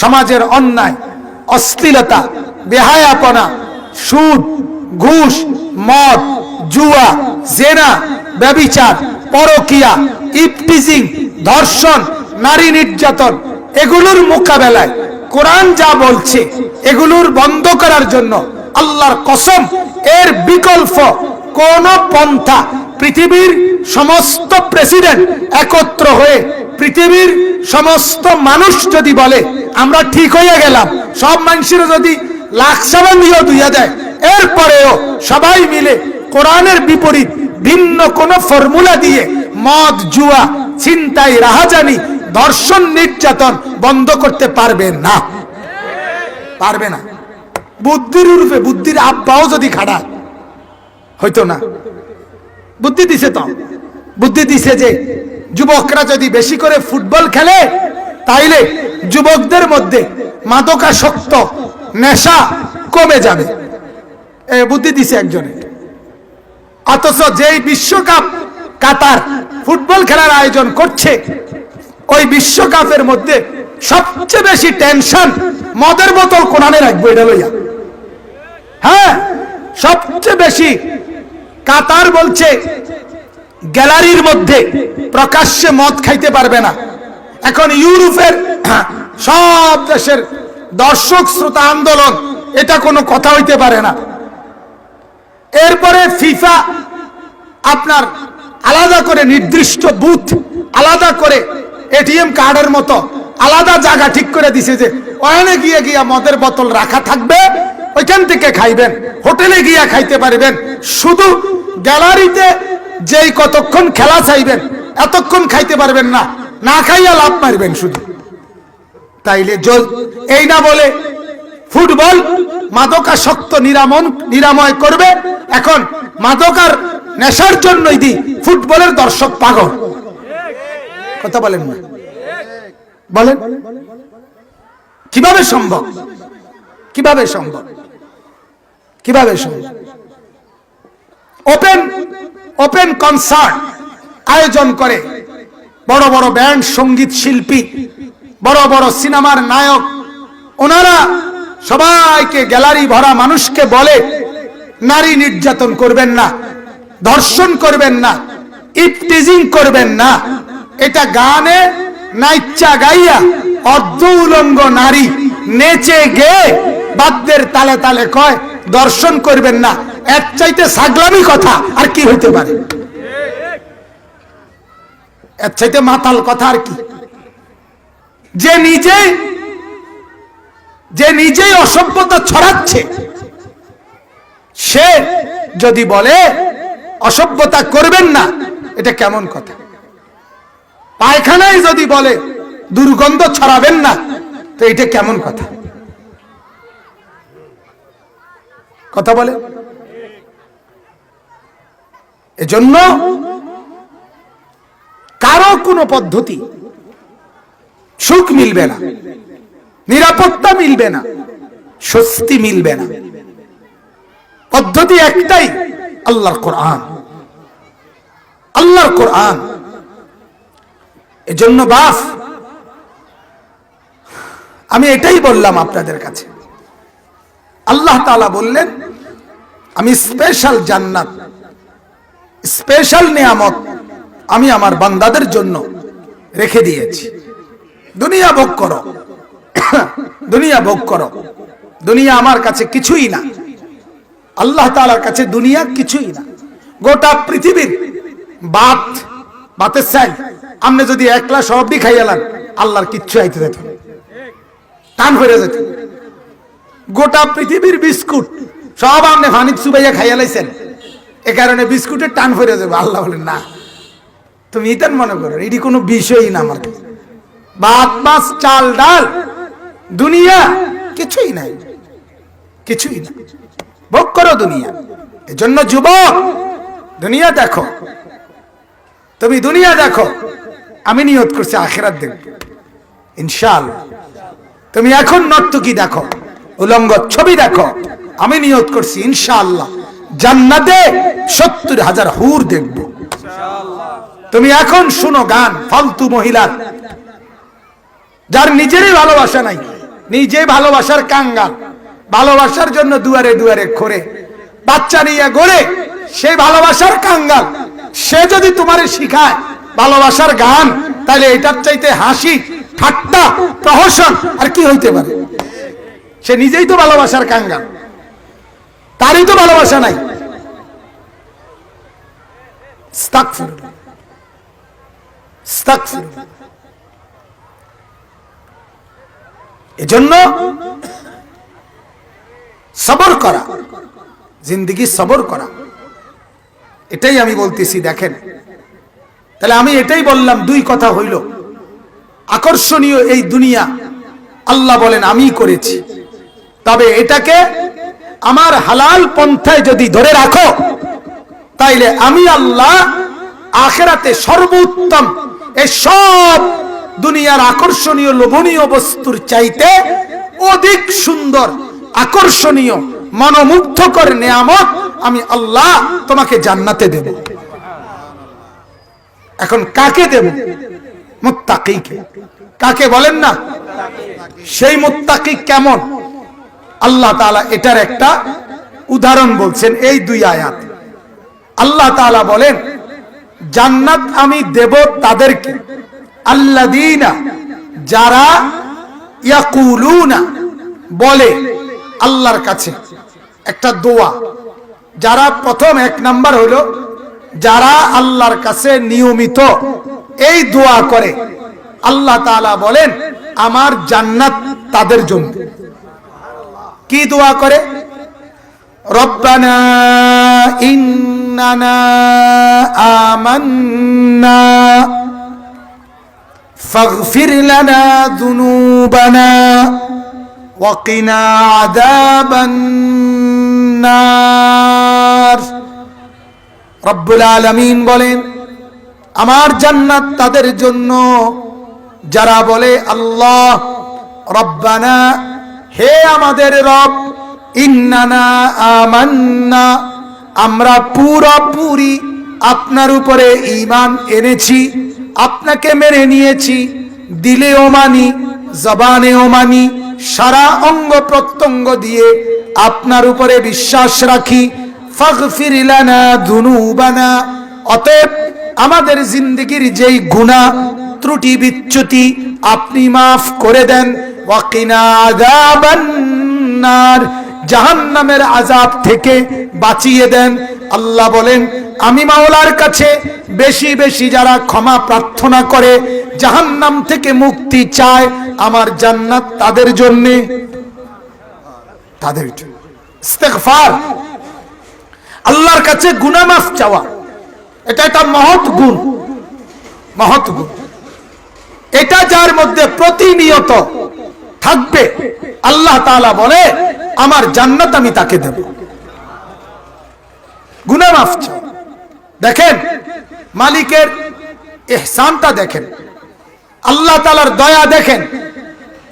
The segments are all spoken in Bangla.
সমাজের অন্যায়, অশ্লীলতা, বেহায়াপনা, সুদ, ঘুষ, মদ, জুয়া, জেনা, ব্যবিচার, পরকিয়া, ইপটিজিং, ধর্ষণ, নারী নির্যাতন, এগুলোর মোকাবেলায় কোরআন যা বলছে, এগুলোর বন্ধ করার জন্য আল্লাহর কসম, এর বিকল্প কোন পন্থা পৃথিবীর সমস্ত প্রেসিডেন্ট একত্র হয়ে পৃথিবীর সমস্ত মানুষ যদি বলে, আমরা ঠিক হয়ে গেলাম। সব মানুষের যদি লাখ সাবান দুইয়া দেয়, এরপরেও সবাই মিলে কোরআনের বিপরীত ভিন্ন কোন ফর্মুলা দিয়ে মদ, জুয়া চিন্তাই রাহাজানি, ধর্ষণ, নির্যাতন বন্ধ করতে পারবে না। পারবে না। বুদ্ধির রূপে বুদ্ধির আব্বাও যদি খাড়া হইতো না। বুদ্ধি দিছে তো? বুদ্ধি দিছে যে যুবকরা যদি বেশি করে ফুটবল খেলে, তাইলে যুবকদের মধ্যে মাদকাসক্ত নেশা কমে যাবে। বুদ্ধি দিছে একজনে। অথচ যেই বিশ্বকাপ কাতার ফুটবল খেলার আয়োজন করছে, ওই বিশ্বকাপের মধ্যে সবচেয়ে বেশি টেনশন মদের বোতল কোরআনে রাখব এটা লইয়া। হ্যাঁ সবচেয়ে বেশি কাতার বলছে, গ্যালারির মধ্যে প্রকাশ্যে মদ খাইতে পারবে না। এখন ইউরোপের সব দেশের দর্শক, শ্রোতা আন্দোলন, এটা কোনো কথা হইতে পারে না। এরপরে ফিফা আপনার আলাদা করে নির্দিষ্ট বুথ, আলাদা করে এটিএম কার্ডের মতো আলাদা জায়গা ঠিক করে দিছে যে ওখানে গিয়ে গিয়া মদের বোতল রাখা থাকবে ওইখান থেকে খাইবেন, হোটেলে গিয়া খাইতে পারবেন। শুধু গ্যালারিতে যেই কতক্ষণ খেলা চাইবেন, এতক্ষণ খাইতে পারবেন না। না খাইয়া লাভ মারবেন শুধু। তাইলে এই না বলে ফুটবল মাদকাসক্ত নিরামন নিরাময় করবে। এখন মাদকার নেশার জন্যই দি ফুটবলের দর্শক পাগল। কথা বলেন না। বলেন। কীভাবে সম্ভব? কীভাবে সম্ভব? কীভাবে ওপেন ওপেন কনসার্ট আয়োজন করে বড় বড় ব্যান্ড, সংগীত শিল্পী, বড় বড় সিনেমার নায়ক। ওনারা সবাইকে গ্যালারি ভরা মানুষকে বলে, নারী নির্যাতন করবেন না, ধর্ষণ করবেন না ইপটিজিং করবেন না। এটা গানে নাইচা গাইয়া অর্ধ উলঙ্গ নারী নেচে গে বাদ্যের তালে তালে কয় দর্শন করবেন না। এক চাইতে সাগলামি কথা আর কি হইতে পারে? এর চাইতে মাতাল কথা আর কি? যে নিজে, যে নিজেই অসভ্যতা ছড়াচ্ছে, সে যদি বলে, অসভ্যতা করবেন না, এটা কেমন কথা? পায়খানায় যদি বলে, দুর্গন্ধ ছড়াবেন না, তো এটা কেমন কথা? কথা বলে। এজন্য কারও কোনো পদ্ধতি সুখ মিলবে না, নিরাপত্তা মিলবে না, স্বস্তি মিলবে না। পদ্ধতি একটাই, আল্লাহর কোরআন। আল্লাহর কোরআন। এজন্য বাফ আমি এটাই বললাম আপনাদের কাছে। আল্লাহ তাআলা বললেন আমি স্পেশাল জান্নাত স্পেশাল নিয়ামত আমি আমার বান্দাদের জন্য রেখে দিয়েছি। দুনিয়া ভোগ করো, দুনিয়া ভোগ করো। দুনিয়া আমার কাছে কিছুই না। আল্লাহ তাআলার কাছে দুনিয়া কিছুই না। গোটা পৃথিবীর বাত, বাতের চাই আপনি যদি একলা সবই খাইয়ালান আল্লাহর কিচ্ছু আইতে যেত। টান হয়ে যেত গোটা পৃথিবীর বিস্কুট সব আপনি ফানিত চুবাইয়া খাইয়া লাইছেন। এ কারণে বিস্কুটের টান ফিরে যাবে, আল্লাহ বলেন, না, তুমি ইতেন মনে করো, এটি কোনো বিষয়ই না আমার কাছে। ভাত, মাছ, চাল, ডাল, দুনিয়া, কিছুই নাই, কিছুই না। ভোগ করো দুনিয়া। এজন্য যুবক, দুনিয়া দেখো। তুমি দুনিয়া দেখো। আমি নিয়ত করছি আখেরাত দেখব। ইনশাআল্লাহ। তুমি এখন নর্তকী দেখো, উলঙ্গ ছবি দেখো। আমি নিয়ত করছি, ইনশাআল্লাহ। জান্নাতে সত্তর হাজার হুর দেখব। তুমি এখন শুনো গান, ফালতু মহিলার। যার নিজেরই ভালোবাসা নাই, নিজে ভালোবাসার কাঙ্গাল। ভালোবাসার জন্য দুয়ারে দুয়ারে খোরে। বাচ্চা নিয়ে গড়ে সেই ভালোবাসার কাঙ্গাল। সে যদি তোমারে শিখায় ভালোবাসার গান তাহলে এটার চাইতে হাসি, ঠাট্টা, প্রহসন আর কি হইতে পারে? সে নিজেই তো ভালোবাসার কাঙ্গাল। তারই তো ভালোবাসা নাই। এজন্য সবর করা, জিন্দগি সবর করা, এটাই আমি বলতেছি, দেখেন। তাহলে আমি এটাই বললাম, দুই কথা হইল। আকর্ষণীয় এই দুনিয়া, আল্লাহ বলেন আমি করেছি। তবে এটাকে আমার হালাল পন্থায় যদি ধরে রাখো, তাইলে আমি আল্লাহ আখেরাতে সর্বোত্তম এই সব দুনিয়ার আকর্ষণীয় লোভনীয় বস্তুর চাইতে অধিক সুন্দর, আকর্ষণীয়, মনোমুগ্ধকর নেয়ামত আমি আল্লাহ তোমাকে জান্নাতে দেব। এখন কাকে দেব? মুত্তাকিকে। কাকে বলেন না? সেই মুত্তাকি কেমন? আল্লাহ তাআলা এটার একটা উদাহরণ বলছেন, এই দুই আয়াত। আল্লাহ তাআলা বলেন, জান্নাত আমি দেব তাদেরকে। আল্লাযীনা, যারা ইয়াকুলুনা, বলে আল্লাহর কাছে। একটা দোয়া। যারা প্রথম এক নাম্বার হলো যারা আল্লাহর কাছে নিয়মিত এই দোয়া করে, আল্লাহ তাআলা বলেন, আমার জান্নাত তাদের জন্য। কি দোয়া করে রব্বানা ইন্নানা আমান্না ফাগফির লানা যুনুবানা وقنا عذاب النار রব্বুল আলামিন বলেন আমার জান্নাত তাদের জন্য যারা বলে আল্লাহ রব্বানা হে আমাদের রব, ইন্নানা আমান্না, আমরা পুরোপুরি আপনার উপরে ইমান এনেছি, আপনাকে মেনে নিয়েছি, দিলেও মানি, জবানেও মানি, সারা অঙ্গ প্রত্যঙ্গ দিয়ে আপনার উপরে বিশ্বাস রাখি। ফাগফির লানা দুনুবানা, অতএব আমাদের জিন্দগির যেই গুনাহ, ত্রুটি বিচ্যুতি আপনি মাফ করে দেন। ওয়াকিনা আযাবান্নার জাহান্নামের আজাব থেকে বাঁচিয়ে দেন। আল্লাহ বলেন, আমি মাওলার কাছে বেশি বেশি যারা ক্ষমা প্রার্থনা করে, জাহান্নাম থেকে মুক্তি চায় আমার জান্নাত তাদের জন্য। তাদের ইস্তেগফার। আল্লাহর কাছে গুনাহ মাফ চাওয়া, এটা একটা মহৎ গুণ। মহৎ গুণ। এটা যার মধ্যে প্রতিনিয়ত থাকবে। আল্লাহ তাআলা বলে, আমার জান্নাত আমি তাকে দেব। গুনাহ মাফ দেখেন, মালিকের ইহসানটা দেখেন। আল্লাহ তাআলার দয়া দেখেন।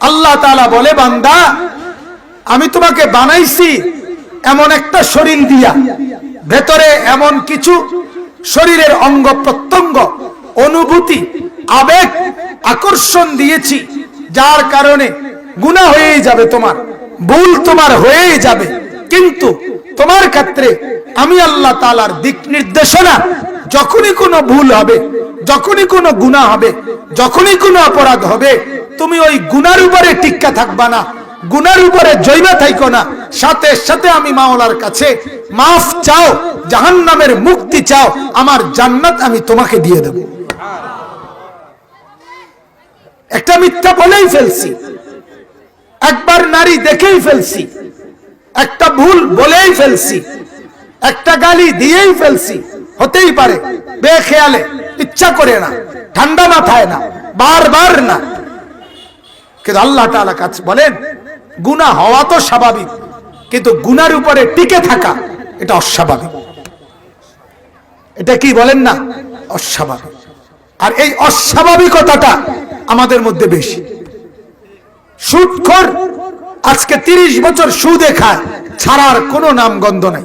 আল্লাহ তালা বলে, বান্দা, আমি তোমাকে বানাইছি এমন একটা শরীর দিয়া। ভেতরে এমন কিছু শরীরের অঙ্গ প্রত্যঙ্গ, অনুভূতি, আবেগ, আকর্ষণ দিয়েছি। যার কারণে গুণা হয়েই যাবে তোমার, ভুল তোমার হয়েই যাবে। কিন্তু তোমার ক্ষেত্রে আমি আল্লাহ তালার দিক নির্দেশনা, যখনই কোনো ভুল হবে, যখনই কোনো গুণা হবে, যখনই কোনো অপরাধ হবে, তুমি ওই গুনার উপরে টিক্কা থাকবা না, গুনার উপরে জৈবা থাইকো না। সাথে সাথে আমি মাওলার কাছে মাফ চাও, জাহান্নামের মুক্তি চাও, আমার জান্নাত আমি তোমাকে দিয়ে দেব। একটা মিথ্যা বলেই ফেলছি। একবার নারী দেখেই ফেলছি। একটা ভুল বলেই ফেলছি। একটা গালি দিয়েই ফেলছি। হতেই পারে, বেখেয়ালে, ইচ্ছা করে না, ঠান্ডা মাথায় না, বারবার না। কিন্তু আল্লাহ তাআলা কাছে বলেন, গুনাহ হওয়া তো স্বাভাবিক, কিন্তু গুনার উপরে টিকে থাকা, এটা অস্বাভাবিক। এটা কি বলেন না? অস্বাভাবিক। আর এই অস্বাভাবিকতাটা আমাদের মধ্যে বেশি। সুদখোর আজকে তিরিশ বছর সুদে খায়, ছাড়ার কোনো নাম গন্ধ নাই।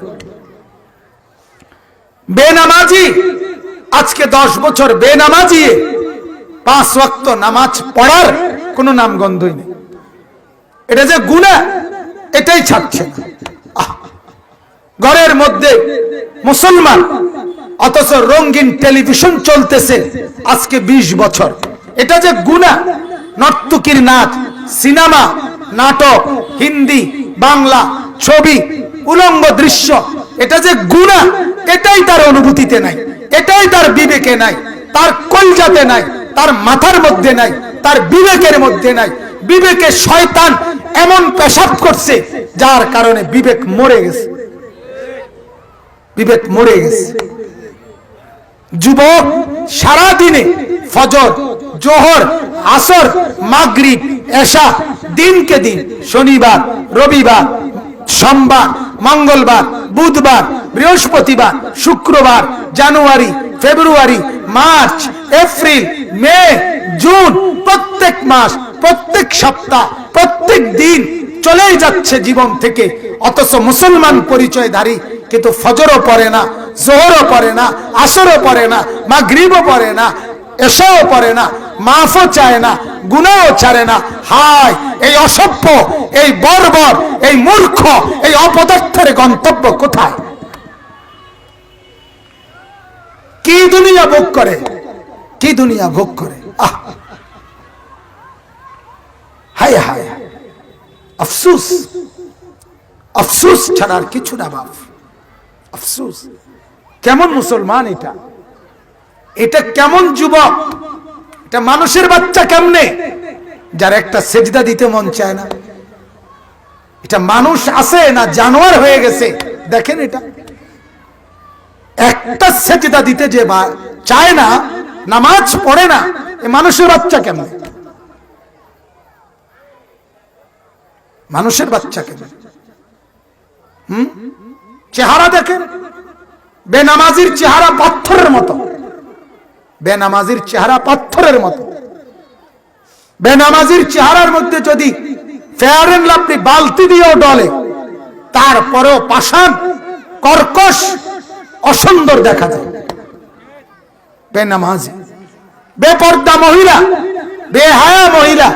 বেনামাজি, আজকে দশ বছর বেনামাজি পাঁচ ওয়াক্ত নামাজ পড়ার কোনো নাম গন্ধই নেই। এটা যে গুণা, এটাই ছাড়ছে! ঘরের মধ্যে মুসলমান, অথচ রঙিন টেলিভিশন চলতেছে আজকে ২০ বছর। এটা যে গুণা, নর্তকীর নাচ সিনেমা, নাটক, হিন্দি, বাংলা, ছবি, উলঙ্গ দৃশ্য, এটা যে গুণা, এটাই তার অনুভূতিতে নাই, এটাই তার বিবেকে নাই, তার কলজাতে নাই, তার মাথার মধ্যে নাই, তার বিবেকের মধ্যে নাই। বিবেকে শয়তান এমন পেশাব করছে, যার কারণে বিবেক মরে গেছে। বিবেক মরে গেছে। যুবক সারা দিনে ফজর জোহর, আসর, মাগরিব, এশা, দিনকে দিন, শনিবার, রবিবার, সোমবার, মঙ্গলবার, বুধবার, বৃহস্পতিবার, শুক্রবার, জানুয়ারি, ফেব্রুয়ারি, মার্চ, এপ্রিল, মে, জুন, প্রত্যেক মাস, প্রত্যেক সপ্তাহ, প্রত্যেক দিন চলেই যাচ্ছে জীবন থেকে। অথচ মুসলমান পরিচয়ধারী কিন্তু ফজরও পড়ে না, জোহরও পড়ে না, আসরও পড়ে না, মাগরিবও পড়ে না এসাও পড়ে না মাফও চায় না, গুণাও ছাড়ে না। হায়, এই অসভ্য, এই বর্বর, এই মূর্খ, এই অপদার্থের গন্তব্য কোথায়? কি দুনিয়া ভোগ করে? কি দুনিয়া ভোগ করে? হায় হায় হায়। আফসুস। আফসুস ছাড়ার কিছু না, বাপ। আফসুস। কেমন মুসলমান এটা? এটা কেমন যুবক? এটা মানুষের বাচ্চা কেমনে? যার একটা সেজদা দিতে মন চায় না। এটা মানুষ আছে না জানোয়ার হয়ে গেছে? দেখেন এটা। একটা সেজদা দিতে যে চায় না, নামাজ পড়ে না, এ মানুষের বাচ্চা কেমনে? মানুষের বাচ্চা কেমন? হুম? চেহারা দেখেন। বেনামাজির চেহারা পাথরের মতো। বেনামাজির চেহারা পাথরের মতো। বেনামাজির চেহারার মধ্যে যদি ফেয়ার বালতি দিয়েও ডলে, তারপরেও কর্কশ, অসুন্দর দেখা যায়। বেপর্দা মহিলা, বেহায়া মহিলা,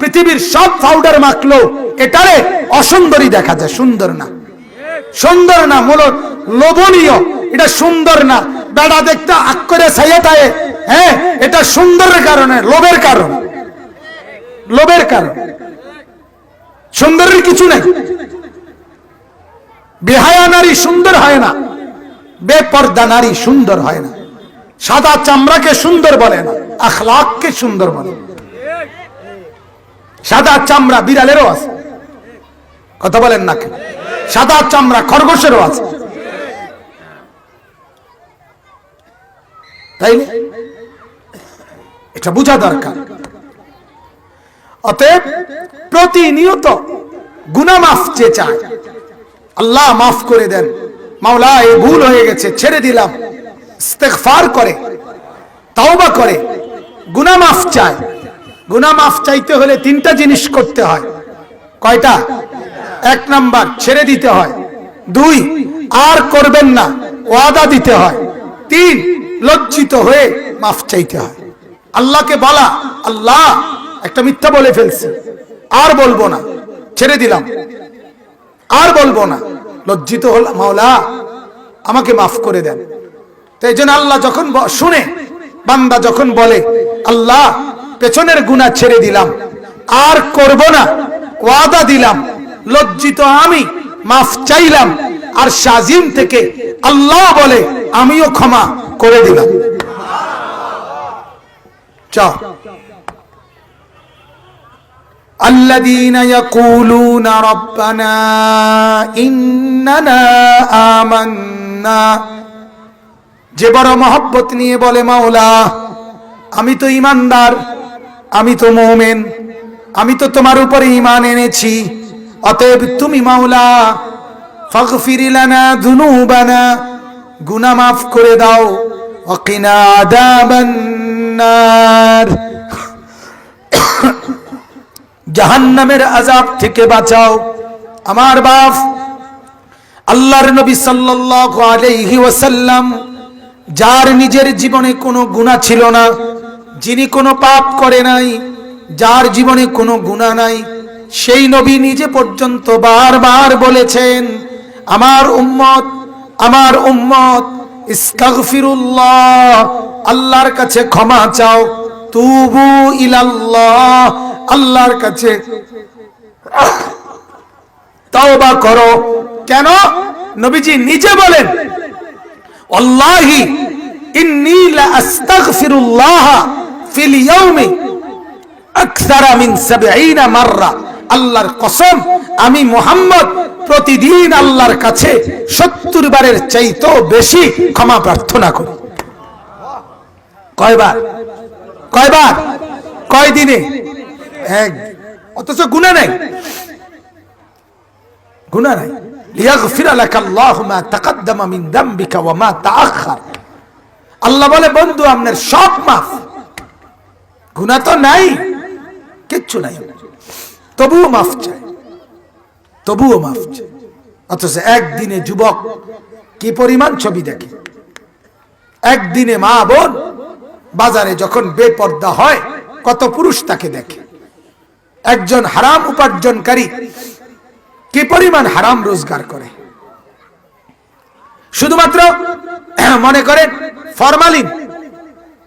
পৃথিবীর সব পাউডার মাখলো, এটারে অসুন্দরী দেখা যায়, সুন্দর না। সুন্দর না, মূল লোভনীয়, এটা সুন্দর না। বেড়া দেখতে আক করে সাইয়াটায় হ্যাঁ এটা সুন্দরের কারণে, লোভের কারণ। লোভের কারণ। সুন্দরের কিছু নেই। বেহায়া নারী সুন্দর হয় না, বেপর্দা নারী সুন্দর হয় না। সাদা চামড়াকে সুন্দর বলে না, আখলাককে সুন্দর বলে সাদা চামড়া বিড়ালেরও আছে। কথা বলেন না সাদা চামড়া খরগোশেরও আছে। তাই না? এটা বোঝা দরকার। অতএব প্রতিনিয়ত গুনা মাফ যে চায় আল্লাহ মাফ করে দেন। মাওলা, এই ভুল হয়ে গেছে, ছেড়ে দিলাম। ইস্তেগফার করে, তাওবা করে গুনা মাফ চায় গুনা মাফ চাইতে হলে তিনটা জিনিস করতে হয়। কয়টা? এক নাম্বার, ছেড়ে দিতে হয়। দুই, আর করবেন না, ওয়াদা দিতে হয়। তিন লজ্জিত হয়ে মাফ চাইতে হয়। আল্লাহকে বলা, আল্লাহ একটা মিথ্যা বলে ফেলছি। আর বলব না, ছেড়ে দিলাম। আর বলব না, লজ্জিত হল মাওলা, আমাকে মাফ করে দেন। তো এই জন্য আল্লাহ যখন শুনে, বান্দা যখন বলে, আল্লাহ, পেছনের গুণা ছেড়ে দিলাম, আর করব না, ওয়াদা দিলাম, লজ্জিত আমি, মাফ চাইলাম আর শাজিম থেকে আল্লাহ বলে আমিও ক্ষমা করে দিলাম চাও الذين يقولون ربنا إننا آمنا যে বড় মহব্বত নিয়ে বলে মাওলা আমি তো ইমানদার আমি তো মোমেন আমি তো তোমার উপরে ইমান এনেছি অতএব তুমি মাওলা ফাগফির লানা দুনুবানা গুনাহ মাফ করে দাও। ওয়াকিনা আযাবান নার। জাহান্নামের আজাব থেকে বাঁচাও। আমার বাপ, আল্লাহর নবী সাল্লাল্লাহু আলাইহি ওয়াসাল্লাম, যার নিজের জীবনে কোনো গুনাহ ছিল না, যিনি কোনো পাপ করে নাই, যার জীবনে কোনো গুনাহ নাই, সেই নবী নিজে পর্যন্ত বারবার বলেছেন আমার উম্মত আমার উম্মত, ইস্তাগফিরুল্লাহ, আল্লাহর কাছে ক্ষমা চাও, তুবু ইলাল্লাহ, আল্লাহর কাছে তওবা করো। কেন? নবীজি নিজে বলেন, আল্লাহি ইন্নী লা আস্তাগফিরুল্লাহ ফিল ইয়াউমি আকসারা মিন 70 মাররা। আল্লাহর কসম, আমি মোহাম্মদ প্রতিদিন আল্লাহর কাছে সত্তর বারের চাইতেও বেশি ক্ষমা প্রার্থনা করি। কয়বার? কয়বার? কয় দিনে এক। অথচ গুণা নাই। গুণা নাই। আল্লাহ বলে, বন্ধু, আপনার সব মাফ। গুনাহ তো নাই, কিচ্ছু নাই। তবুও মাফ তবুও মাফ অথচ একদিনে যুবক কি পরিমাণ ছবি দেখে? একদিনে মা বোন বাজারে যখন বেপর্দা হয়, কত পুরুষ তাকে দেখে? একজন হারাম উপার্জনকারী কি পরিমাণ হারাম রোজগার করে? শুধুমাত্র মনে করেন, ফরমালিন,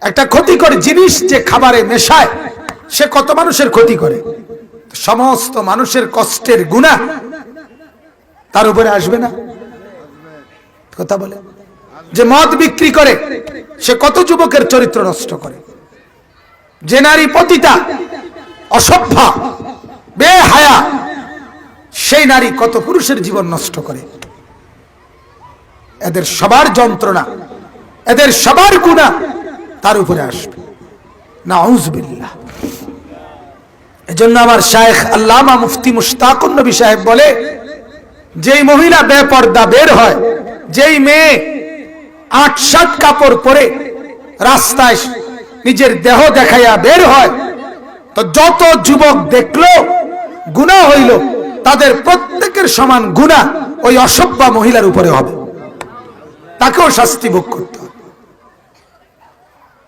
একটা ক্ষতিকর জিনিস যে খাবারে মেশায়, সে কত মানুষের ক্ষতি করে? সমস্ত মানুষের কষ্টের গুণা তার উপরে আসবে না। কথা বলে। যে মদ বিক্রি করে, সে কত যুবকের চরিত্র নষ্ট করে। যে নারী পতিতা, অসভ্য, বেহায়া, সেই নারী কত পুরুষের জীবন নষ্ট করে। এদের সবার যন্ত্রণা, এদের সবার গুণা তার উপরে আসবে। না আউজবিল্লাহ এজন্য আমার শায়েখ আল্লামা মুফতি মুশতাকুন নবী সাহেব বলে, যেই মহিলা বেপর্দা বের হয়, যেই মেয়ে আট সাত কাপড় পরে রাস্তায় নিজের দেহ দেখাইয়া বের হয়, তো যত যুবক দেখল গুণা হইল, তাদের প্রত্যেকের সমান গুণা ওই অসভ্য মহিলার উপরে হবে। তাকেও শাস্তি ভোগ করতে হবে।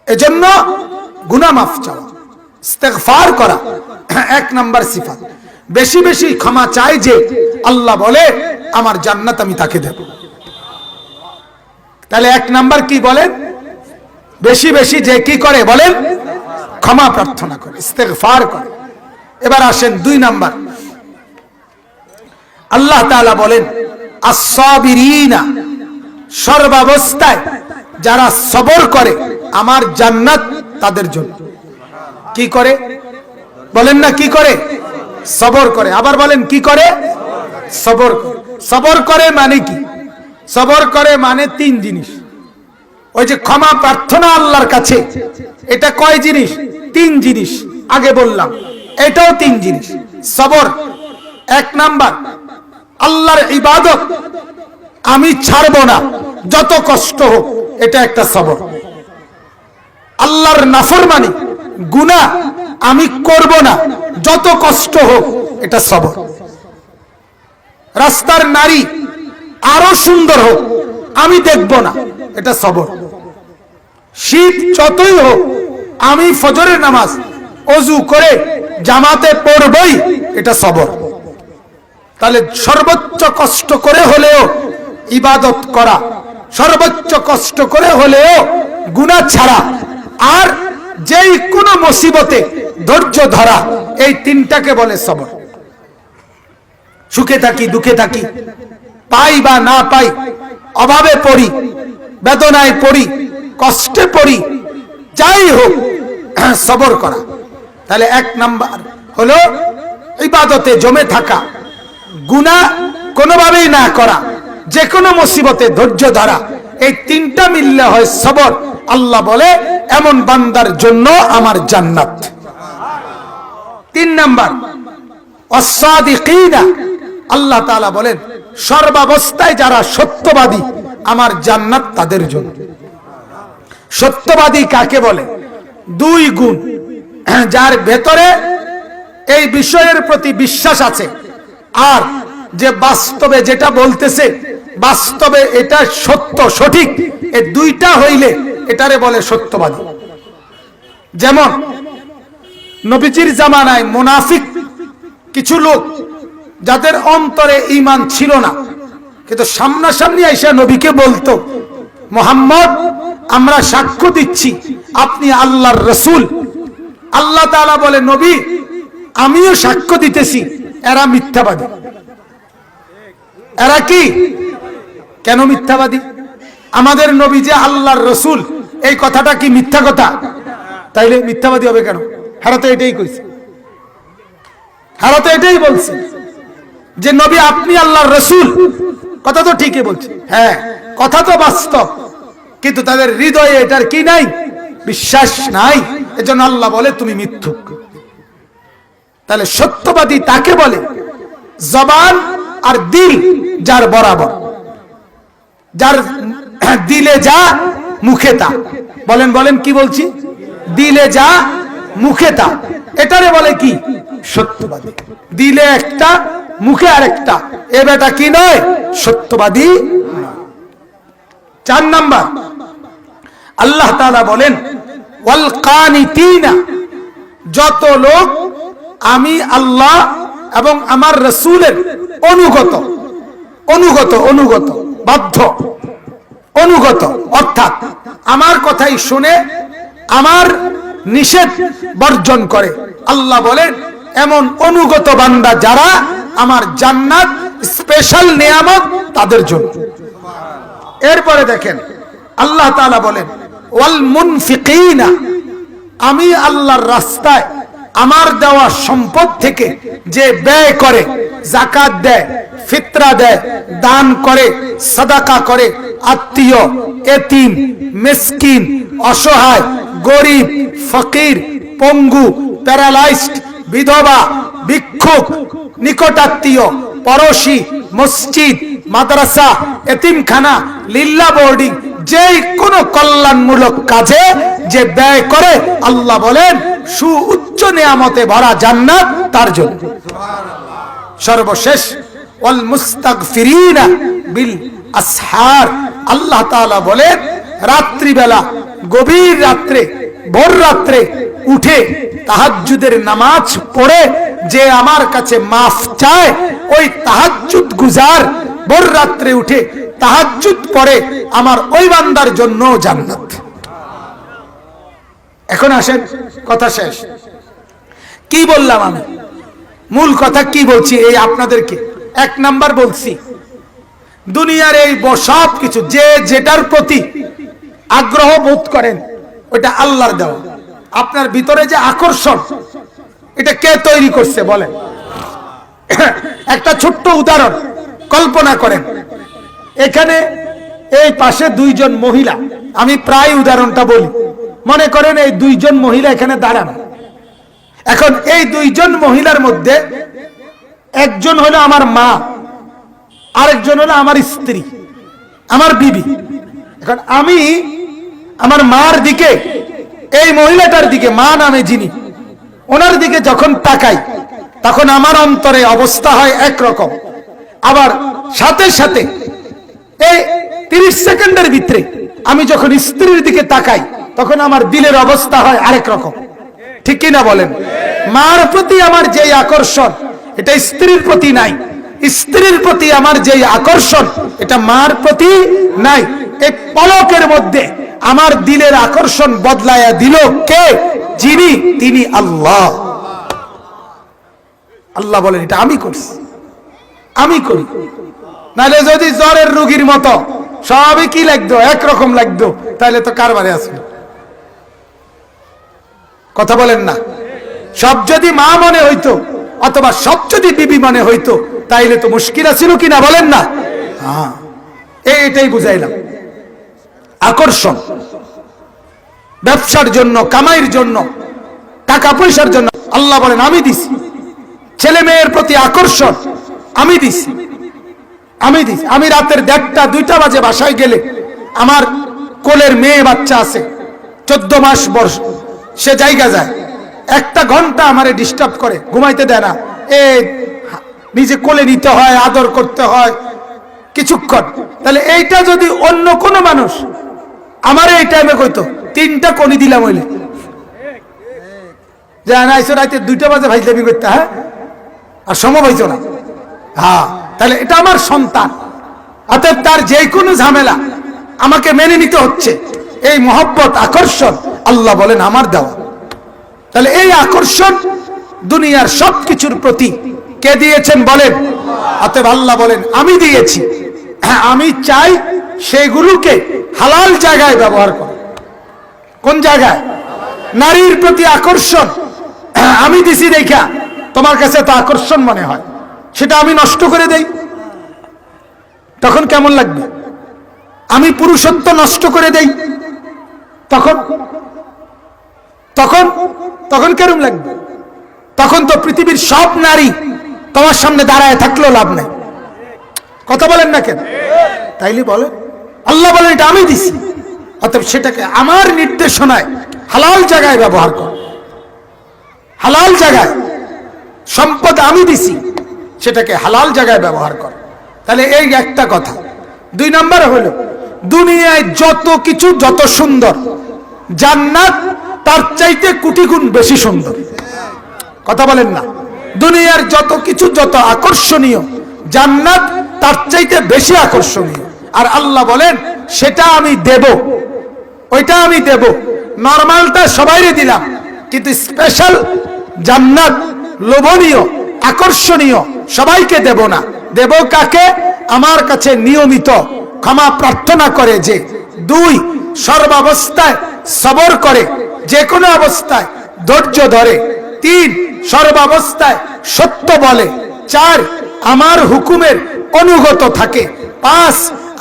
এজন্য গুণা মাফ চাওয়া, ইস্তেগফার করা এক নাম্বার সিফাত। বেশি বেশি ক্ষমা চাই যে আল্লাহ বলে, আমার জান্নাত আমি তাকে দেব। তাহলে এক নাম্বার কি বলেন? বেশি বেশি যে কি করে বলেন? ক্ষমা প্রার্থনা করে, ইস্তেগফার করে। এবার আসেন দুই নাম্বার। আল্লাহ তাআলা বলেন, আস-সাবিরিনা সর্বাবস্থায় যারা সবর করে, আমার জান্নাত তাদের জন্য। কি করে? বলেন না কি করে? সবর করে। আবার বলেন, কি করে? সবর করে। সবর করে মানে কি? সবর করে মানে তিন জিনিস। ওই যে ক্ষমা প্রার্থনা আল্লাহর কাছে, এটা কয় জিনিস? তিন জিনিস। আগে বললাম, এটাও তিন জিনিস। সবর, এক নাম্বার, আল্লাহর ইবাদত, আমি ছাড়ব না, যত কষ্ট হোক, এটা একটা সবর। আল্লাহর নাফরমানি, গুনাহ আমি করব না। যত কষ্ট হোক, এটা সবর। রাস্তার নারী আরও সুন্দর হোক, আমি দেখব না, এটা সবর। শীত যতই হোক, আমি ফজরের নামাজ, অজু করে জামাতে পড়বই, এটা সবর। তাহলে সর্বোচ্চ কষ্ট করে হলেও ইবাদত করা, সর্বোচ্চ কষ্ট করে হলেও গুণা ছাড়া, আর যেই কোনো মুসিবতে ধৈর্য ধরা, এই তিনটাকে বলে সবর। সুখে থাকি, দুঃখে থাকি, পাই বা না পাই, অভাবে পড়ি, বেদনায় পড়ি, কষ্টে পড়ি, যাই হোক, সবর করা। তাহলে এক নাম্বার হলো ইবাদতে জমে থাকা গুণা কোনোভাবেই না করা যে কোনো মুসিবতে ধৈর্য ধরা, এই তিনটা মিললে হয় সবর। আল্লাহ বলে, এমন বান্দার জন্য আমার জান্নাত। তিন নাম্বার আল্লাহ তাআলা বলেন, সর্বাবস্থায় যারা সত্যবাদী, আমার জান্নাত তাদের জন্য। সত্যবাদী কাকে বলে? দুই গুণ। যার ভেতরে এই বিষয়ের প্রতি বিশ্বাস আছে, আর যে বাস্তবে যেটা বলতেছে, বাস্তবে এটা সত্য, সঠিক এই দুইটা হইলে এটারে বলে সত্যবাদী। যেমন নবীজির জামানায় মুনাফিক কিছু লোক যাদের অন্তরে ইমান ছিল না। কিন্তু সামনাসামনি আইসা নবীকে বলতো, মোহাম্মদ, আমরা সাক্ষ্য দিচ্ছি, আপনি আল্লাহর রসুল। আল্লাহ তাআলা বলে, নবী, আমিও সাক্ষ্য দিতেছি, এরা মিথ্যাবাদী। এরা কি? কেন মিথ্যাবাদী? আমাদের নবী যে আল্লাহর রসুল, এই কথাটা কি মিথ্যা কথা? তাইলে মিথ্যাবাদী হবে কেন? হারা এটাই কইছে। হারা এটাই বলছে যে নবী আপনি আল্লাহর রসুল। কথা তো ঠিকই বলছে। হ্যাঁ কথা তো বাস্তব। কিন্তু তাদের হৃদয়ে এটার কি নাই? বিশ্বাস নাই। এজন্য আল্লাহ বলে, তুমি মিথ্যুক। তাহলে সত্যবাদী তাকে বলে, জবান আর দিল যার বরাবর। যার দিলে যা, মুখে তা। বলেন বলেন, কি বলছি? দিলে যা মুখে তা এটারে বলে কি? সত্যবাদী। দিলে একটা, মুখে আরেকটা। এ বেটা কি নয়? সত্যবাদী চার নাম্বার। আল্লাহ তাআলা বলেন যত লোক আমি আল্লাহ এবং আমার রসুলের অনুগত অনুগত অনুগত, বাধ্য, অনুগত, অর্থাৎ আমার কথাই শুনে, আমার নিষেধ বর্জন করে। আল্লাহ বলেন, এমন অনুগত বান্দা যারা আমার জান্নাত স্পেশাল নিয়ামত তাদের জন্য। এরপরে দেখেন, আল্লাহ তাআলা বলেন, ওয়াল মুনফিকিনা আমি আল্লাহর রাস্তায় আমার দেওয়া সম্পদ থেকে যে ব্যয় করে জাকাত দেয়, ফিতরা দেয়, দান করে, সাদাকা করে, আত্মীয়, এতিম, মিসকিন অসহায়, গরিব, ফকির, পঙ্গু, প্যারালাইজড, বিধবা, ভিক্ষুক, নিকটাত্মীয়, পড়োশি, মসজিদ, মাদ্রাসা, এতিমখানা, লিল্লা বোর্ডিং যে কোনো কল্যাণমূলক কাজে যে ব্যয় করে, আল্লাহ বলেন সু উচ্চ নিয়ামতে ভরা জান্নাত তার জন্য। সর্বশেষ, ওয়াল মুস্তাগফিরিনা বিল আসহার, আল্লাহ তাআলা বলেন, রাত্রিবেলা গভীর রাত্রে, ভোর রাত্রে উঠে তাহাজ্জুদের নামাজ পড়ে যে আমার কাছে মাফ চায়, ওই তাহাজ্জুদ গুজার, ভোর রাত্রে উঠে তাহাজ্জুদ পড়ে আমার ওই বান্দার জন্য জান্নাত। এখন আসেন, কথা শেষ। কি বললাম আমি? মূল কথা কি বলছি এই আপনাদেরকে? এক নাম্বার বলছি, দুনিয়ার এই সব কিছু, যে যেটার প্রতি আগ্রহ বোধ করেন ওটা আল্লাহর দেওয়া। আপনার ভিতরে যে আকর্ষণ, এটা কে তৈরি করছে বলেন? একটা ছোট্ট উদাহরণ, কল্পনা করেন। এখানে এই পাশে দুইজন মহিলা, আমি প্রায় উদাহরণটা বলি। মনে করেন এই দুইজন মহিলা এখানে দাঁড়ানো। এখন এই দুইজন মহিলার মধ্যে একজন হলো আমার মা, আরেকজন হলো আমার স্ত্রী, আমার বিবি। এখন আমি আমার মার দিকে, এই মহিলাটার দিকে, মা নামে যিনি, ওনার দিকে যখন তাকাই, তখন আমার অন্তরে অবস্থা হয় একরকম। আবার সাথে সাথে, এই তিরিশ সেকেন্ডের ভিতরে আমি যখন স্ত্রীর দিকে তাকাই, তখন আমার দিলের অবস্থা হয় আরেক রকম। ঠিক কিনা বলেন? মার প্রতি আমার যে আকর্ষণ, এটা স্ত্রীর প্রতি নাই। স্ত্রীর প্রতি আমার যে আকর্ষণ, এটা মার প্রতি নাই। এই পলকের মধ্যে আমার দিলের আকর্ষণ বদলায়া দিল কে? যিনি, তিনি আল্লাহ। আল্লাহ বলেন, এটা আমি করছি। আমি করি। নাহলে যদি জ্বরের রুগীর মতো, সবই কি লাগতো? একরকম লাগতো। তাহলে তো কারবারে আসলো কথা বলেন না। সব যদি মা মনে হইতো, অথবা সব যদি বিবি মনে হইতো, তাইলে তো মুশকিল আছিল কিনা বলেন না? হ্যাঁ এই এটাই বুঝাইলাম। আকর্ষণ। ব্যবসার জন্য, কামাইয়ের জন্য, টাকা পয়সার জন্য। আল্লাহ বলেন, আমি দিছি। ছেলে মেয়ের প্রতি আকর্ষণ, আমি দিছি। আমি দিছি। আমি রাতের দেড়টা, দুইটা বাজে বাসায় গেলে আমার কোলের মেয়ে বাচ্চা আছে, চোদ্দ মাস বয়স, সে জায়গা যায়। একটা ঘণ্টা আমারে ডিস্টার্ব করে, ঘুমাইতে দেয় না। এ, নিজে কোলে নিতে হয়, আদর করতে হয়, কিছুক্ষণ। তাহলে এইটা যদি অন্য কোনো মানুষ আমার এই টাইমে কইতো, তিনটা কনি দিলাম হইলে রাইতে দুইটা বাজে ভাইজলামি করতে হ্যাঁ? আর সম্ভব হইতো না। হ্যাঁ তাহলে এটা আমার সন্তান। অতএব তার যে কোনো ঝামেলা আমাকে মেনে নিতে হচ্ছে। এই মহব্বত, আকর্ষণ, আল্লাহ বলেন আমার দেওয়া। তাহলে এই আকর্ষণ দুনিয়ার সব কিছুর প্রতি কে দিয়েছেন বলেন? অতএব আল্লাহ বলেন, আমি দিয়েছি। হ্যাঁ আমি চাই সেগুলোকে হালাল জায়গায় ব্যবহার করো। কোন জায়গায়? নারীর প্রতি আকর্ষণ। আমি দিছি দেখা, তোমার কাছে তো আকর্ষণ মনে হয়। সেটা আমি নষ্ট করে দেই। তখন কেমন লাগবে? আমি পুরুষত্ব নষ্ট করে দেই। তখন? তখন? তখন কেরম লাগবে? তখন তো পৃথিবীর সব নারী তোমার সামনে দাঁড়ায় থাকলেও লাভ নাই। কথা বলেন না কেন? তাইলে বলেন। আল্লাহ বলেন, এটা আমি দিছি। অতএব সেটাকে আমার নির্দেশনায় হালাল জায়গায় ব্যবহার কর। হালাল জায়গায় সম্পদ আমি দিছি, সেটাকে হালাল জায়গায় ব্যবহার কর। তাহলে এই একটা কথা। দুই নম্বর হলো, দুনিয়ায় যত কিছু যত সুন্দর, জান্নাত তার চাইতে কোটি গুণ বেশি সুন্দর। কথা বলেন না। দুনিয়ার যত কিছু যত আকর্ষণীয়, জান্নাত তার চাইতে বেশি আকর্ষণীয়। আর আল্লাহ বলেন, সেটা আমি দেব। ওইটা আমি দেব। নর্মালটা সবাইরে দিলাম। কিন্তু স্পেশাল জান্নাত, লোভনীয়, আকর্ষণীয়, সবাইকে দেব না। দেব কাকে? আমার কাছে নিয়মিত ক্ষমা প্রার্থনা করে যে, দুই, সর্বাবস্থায় সবর করে, যে কোনো অবস্থায় ধৈর্য ধরে। তিন, সর্বাবস্থায় সত্য বলে। চার, আমার হুকুমের অনুগত থাকে। পাঁচ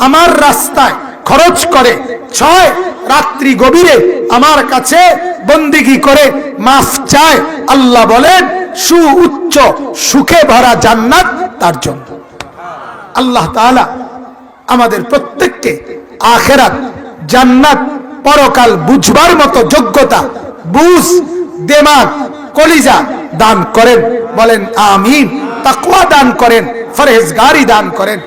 আমার রাস্তায় খরচ করে, ছয় রাত্রি গভীরে আমার কাছে বন্দিগি করে মাফ চায়। আল্লাহ বলেন সু উচ্চ সুখে ভরা জান্নাত তার জন্য। আল্লাহ তাআলা আমাদের প্রত্যেককে আখেরাত, জান্নাত, পরকাল বুঝবার মতো যোগ্যতা, বুঝ, দেমাগ, কলিজা দান করেন। বলেন, আমিন। তাকওয়া দান করেন, ফরহেজগারি দান করেন।